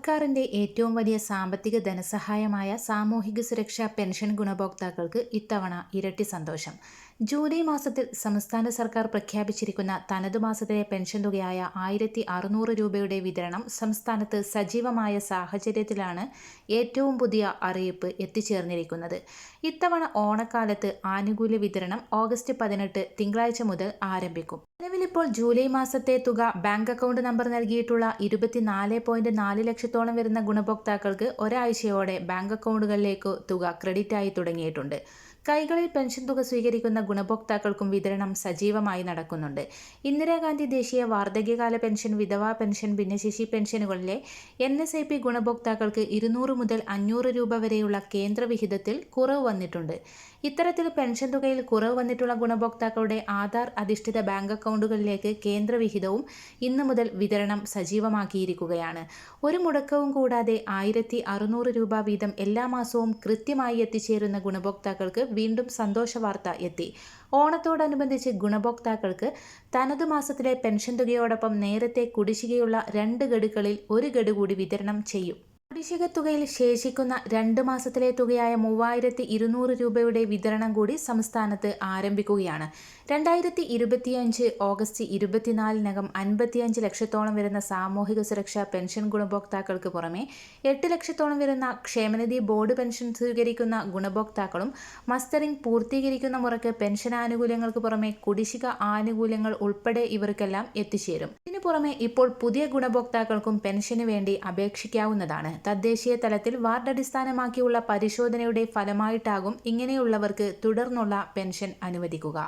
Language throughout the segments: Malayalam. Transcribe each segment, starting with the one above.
സർക്കാരിന്റെ ഏറ്റവും വലിയ സാമ്പത്തിക ധനസഹായമായ സാമൂഹിക സുരക്ഷാ പെൻഷൻ ഗുണഭോക്താക്കൾക്ക് ഇത്തവണ ഇരട്ടി സന്തോഷം. ജൂലൈ മാസത്തിൽ സംസ്ഥാന സർക്കാർ പ്രഖ്യാപിച്ചിരിക്കുന്ന തനതു മാസത്തിലെ പെൻഷൻ തുകയായ ആയിരത്തി അറുന്നൂറ് രൂപയുടെ വിതരണം സംസ്ഥാനത്ത് സജീവമായ സാഹചര്യത്തിലാണ് ഏറ്റവും പുതിയ അറിയിപ്പ് എത്തിച്ചേർന്നിരിക്കുന്നത്. ഇത്തവണ ഓണക്കാലത്ത് ആനുകൂല്യ വിതരണം ഓഗസ്റ്റ് പതിനെട്ട് തിങ്കളാഴ്ച മുതൽ ആരംഭിക്കും. നിലവിലിപ്പോൾ ജൂലൈ മാസത്തെ തുക ബാങ്ക് അക്കൗണ്ട് നമ്പർ നൽകിയിട്ടുള്ള ഇരുപത്തിനാല് പോയിന്റ് നാല് ലക്ഷത്തോളം വരുന്ന ഗുണഭോക്താക്കൾക്ക് ഒരാഴ്ചയോടെ ബാങ്ക് അക്കൗണ്ടുകളിലേക്ക് തുക ക്രെഡിറ്റ് ആയി തുടങ്ങിയിട്ടുണ്ട്. കൈകളിൽ പെൻഷൻ തുക സ്വീകരിക്കുന്ന ഗുണഭോക്താക്കൾക്കും വിതരണം സജീവമായി നടക്കുന്നുണ്ട്. ഇന്ദിരാഗാന്ധി ദേശീയ വാർദ്ധക്യകാല പെൻഷൻ വിധവാ പെൻഷൻ ഭിന്നശേഷി പെൻഷനുകളിലെ എൻ എസ് ഐ പി ഗുണഭോക്താക്കൾക്ക് ഇരുന്നൂറ് മുതൽ അഞ്ഞൂറ് രൂപ വരെയുള്ള കേന്ദ്ര വിഹിതത്തിൽ കുറവ് വന്നിട്ടുണ്ട്. ഇത്തരത്തിൽ പെൻഷൻ തുകയിൽ കുറവ് വന്നിട്ടുള്ള ഗുണഭോക്താക്കളുടെ ആധാർ അധിഷ്ഠിത ബാങ്ക് അക്കൗണ്ടുകളിലേക്ക് കേന്ദ്ര വിഹിതവും ഇന്നു മുതൽ വിതരണം സജീവമാക്കിയിരിക്കുകയാണ്. ഒരു മുടക്കവും കൂടാതെ ആയിരത്തി രൂപ വീതം എല്ലാ മാസവും കൃത്യമായി എത്തിച്ചേരുന്ന ഗുണഭോക്താക്കൾക്ക് വീണ്ടും സന്തോഷ വാർത്ത എത്തി. ഓണത്തോടനുബന്ധിച്ച് ഗുണഭോക്താക്കൾക്ക് തനതു മാസത്തിലെ പെൻഷൻ തുകയോടൊപ്പം നേരത്തെ കുടിശ്ശികയുള്ള രണ്ട് ഗഡുക്കളിൽ ഒരു ഗഡു കൂടി വിതരണം ചെയ്യും. കുടിശ്ശിക തുകയിൽ ശേഷിക്കുന്ന രണ്ട് മാസത്തിലെ തുകയായ മൂവായിരത്തി ഇരുന്നൂറ് രൂപയുടെ വിതരണം കൂടി സംസ്ഥാനത്ത് ആരംഭിക്കുകയാണ്. രണ്ടായിരത്തി ഇരുപത്തിയഞ്ച് ഓഗസ്റ്റ് ഇരുപത്തിനാലിനകം അൻപത്തിയഞ്ച് ലക്ഷത്തോളം വരുന്ന സാമൂഹിക സുരക്ഷാ പെൻഷൻ ഗുണഭോക്താക്കൾക്ക് പുറമെ എട്ട് ലക്ഷത്തോളം വരുന്ന ക്ഷേമനിധി ബോർഡ് പെൻഷൻ സ്വീകരിക്കുന്ന ഗുണഭോക്താക്കളും മസ്റ്ററിംഗ് പൂർത്തീകരിക്കുന്ന മുറയ്ക്ക് പെൻഷൻ ആനുകൂല്യങ്ങൾക്ക് പുറമെ കുടിശ്ശിക ആനുകൂല്യങ്ങൾ ഉൾപ്പെടെ ഇവർക്കെല്ലാം എത്തിച്ചേരും. ഇതിനു പുറമെ ഇപ്പോൾ പുതിയ ഗുണഭോക്താക്കൾക്കും പെൻഷന് വേണ്ടി അപേക്ഷിക്കാവുന്നതാണ്. തദ്ദേശീയ തലത്തിൽ വാർഡ് അടിസ്ഥാനമാക്കിയുള്ള പരിശോധനയുടെ ഫലമായിട്ടാകും ഇങ്ങനെയുള്ളവർക്ക് തുടർന്നുള്ള പെൻഷൻ അനുവദിക്കുക.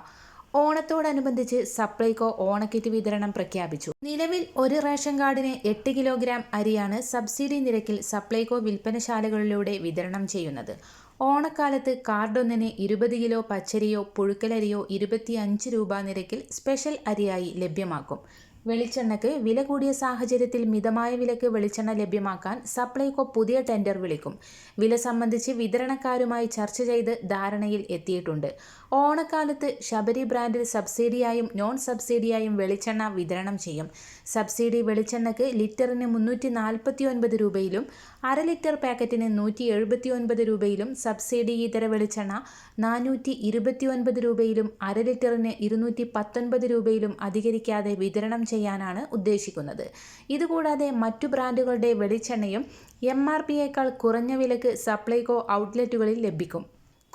ഓണത്തോടനുബന്ധിച്ച് സപ്ലൈകോ ഓണക്കിറ്റ് വിതരണം പ്രഖ്യാപിച്ചു. നിലവിൽ ഒരു റേഷൻ കാർഡിന് എട്ട് കിലോഗ്രാം അരിയാണ് സബ്സിഡി നിരക്കിൽ സപ്ലൈകോ വിൽപ്പനശാലകളിലൂടെ വിതരണം ചെയ്യുന്നത്. ഓണക്കാലത്ത് കാർഡൊന്നിന് ഇരുപത് കിലോ പച്ചരിയോ പുഴുക്കലരിയോ ഇരുപത്തിയഞ്ച് രൂപ നിരക്കിൽ സ്പെഷ്യൽ അരിയായി ലഭ്യമാക്കും. വെളിച്ചെണ്ണയ്ക്ക് വില കൂടിയ സാഹചര്യത്തിൽ മിതമായ വിലയ്ക്ക് വെളിച്ചെണ്ണ ലഭ്യമാക്കാൻ സപ്ലൈകോ പുതിയ ടെൻഡർ വിളിക്കും. വില സംബന്ധിച്ച് വിതരണക്കാരുമായി ചർച്ച ചെയ്ത് ധാരണയിൽ എത്തിയിട്ടുണ്ട്. ഓണക്കാലത്ത് ശബരി ബ്രാൻഡിൽ സബ്സിഡിയായും നോൺ സബ്സിഡിയായും വെളിച്ചെണ്ണ വിതരണം ചെയ്യും. സബ്സിഡി വെളിച്ചെണ്ണയ്ക്ക് ലിറ്ററിന് മുന്നൂറ്റി നാൽപ്പത്തി ഒൻപത് രൂപയിലും അര ലിറ്റർ പാക്കറ്റിന് നൂറ്റി എഴുപത്തി ഒൻപത് രൂപയിലും സബ്സിഡി ഇതര വെളിച്ചെണ്ണ നാനൂറ്റി ഇരുപത്തി ഒൻപത് രൂപയിലും അര ലിറ്ററിന് ഇരുന്നൂറ്റി പത്തൊൻപത് രൂപയിലും അധികരിക്കാതെ വിതരണം ചെയ്യാനാണ് ഉദ്ദേശിക്കുന്നത്. ഇതുകൂടാതെ മറ്റു ബ്രാൻഡുകളുടെ വെളിച്ചെണ്ണയും എം ആർ പിയേക്കാൾ കുറഞ്ഞ വിലക്ക് സപ്ലൈകോ ഔട്ട്ലെറ്റുകളിൽ ലഭിക്കും.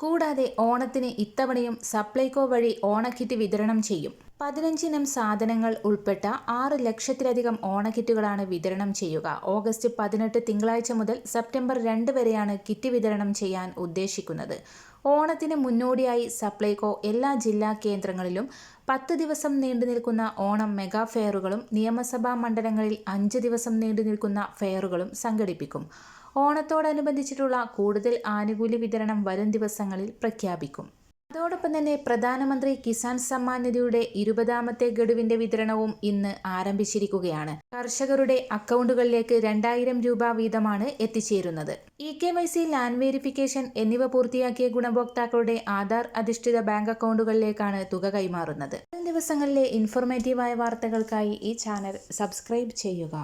കൂടാതെ ഓണത്തിന് ഇത്തവണയും സപ്ലൈകോ വഴി ഓണക്കിറ്റ് വിതരണം ചെയ്യും. പതിനഞ്ചിനം സാധനങ്ങൾ ഉൾപ്പെട്ട ആറ് ലക്ഷത്തിലധികം ഓണക്കിറ്റുകളാണ് വിതരണം ചെയ്യുക. ഓഗസ്റ്റ് പതിനെട്ട് തിങ്കളാഴ്ച മുതൽ സെപ്റ്റംബർ രണ്ട് വരെയാണ് കിറ്റ് വിതരണം ചെയ്യാൻ ഉദ്ദേശിക്കുന്നത്. ഓണത്തിന് മുന്നോടിയായി സപ്ലൈകോ എല്ലാ ജില്ലാ കേന്ദ്രങ്ങളിലും പത്ത് ദിവസം നീണ്ടു നിൽക്കുന്ന ഓണം മെഗാ ഫെയറുകളും നിയമസഭാ മണ്ഡലങ്ങളിൽ അഞ്ച് ദിവസം നീണ്ടു നിൽക്കുന്ന ഫെയറുകളും സംഘടിപ്പിക്കും. ഓണത്തോടനുബന്ധിച്ചിട്ടുള്ള കൂടുതൽ ആനുകൂല്യ വിതരണം വരും ദിവസങ്ങളിൽ പ്രഖ്യാപിക്കും. അതോടൊപ്പം തന്നെ പ്രധാനമന്ത്രി കിസാൻ സമ്മാൻ നിധിയുടെ ഇരുപതാമത്തെ ഗഡുവിന്റെ വിതരണവും ഇന്ന് ആരംഭിച്ചിരിക്കുകയാണ്. കർഷകരുടെ അക്കൗണ്ടുകളിലേക്ക് രണ്ടായിരം രൂപ വീതമാണ് എത്തിച്ചേരുന്നത്. E K Y C land verification എന്നിവ പൂർത്തിയാക്കിയ ഗുണഭോക്താക്കളുടെ ആധാർ അധിഷ്ഠിത ബാങ്ക് അക്കൗണ്ടുകളിലേക്കാണ് തുക കൈമാറുന്നത്. ദിവസങ്ങളിലെ ഇൻഫോർമേറ്റീവായ വാർത്തകൾക്കായി ഈ ചാനൽ സബ്സ്ക്രൈബ് ചെയ്യുക.